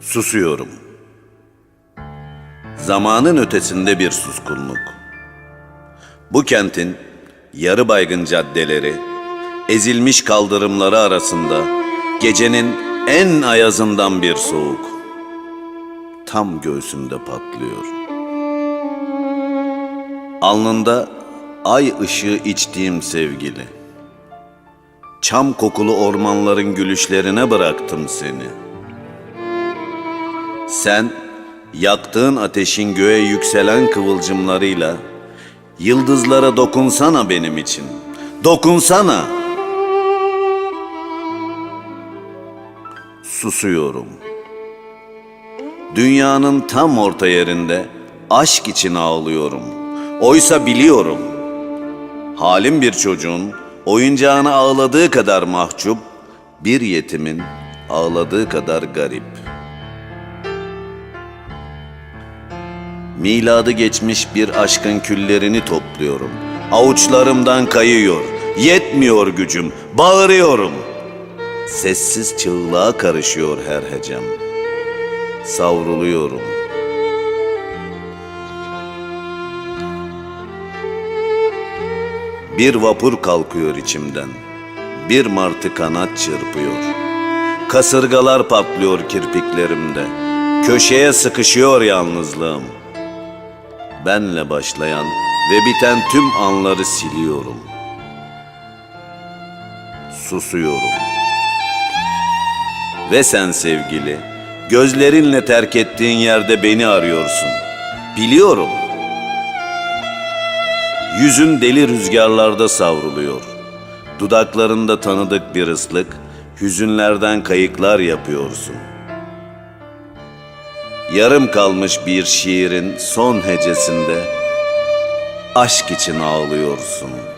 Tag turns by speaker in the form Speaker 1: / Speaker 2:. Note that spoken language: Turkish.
Speaker 1: Susuyorum. Zamanın ötesinde bir suskunluk. Bu kentin yarı baygın caddeleri, ezilmiş kaldırımları arasında gecenin en ayazından bir soğuk. Tam göğsümde patlıyor. Alnında ay ışığı içtiğim sevgili. Çam kokulu ormanların gülüşlerine bıraktım seni. Sen yaktığın ateşin göğe yükselen kıvılcımlarıyla yıldızlara dokunsana benim için. Dokunsana. Susuyorum. Dünyanın tam orta yerinde aşk için ağlıyorum. Oysa biliyorum. Halim bir çocuğun oyuncağına ağladığı kadar mahcup, bir yetimin ağladığı kadar garip. Miladı geçmiş bir aşkın küllerini topluyorum. Avuçlarımdan kayıyor. Yetmiyor gücüm. Bağırıyorum. Sessiz çığlığa karışıyor her hecem. Savruluyorum. Bir vapur kalkıyor içimden. Bir martı kanat çırpıyor. Kasırgalar patlıyor kirpiklerimde. Köşeye sıkışıyor yalnızlığım. Benle başlayan ve biten tüm anları siliyorum. Susuyorum. Ve sen sevgili, gözlerinle terk ettiğin yerde beni arıyorsun. Biliyorum. Yüzün deli rüzgarlarda savruluyor. Dudaklarında tanıdık bir ıslık, hüzünlerden kayıklar yapıyorsun. Yarım kalmış bir şiirin son hecesinde aşk için ağlıyorsun.''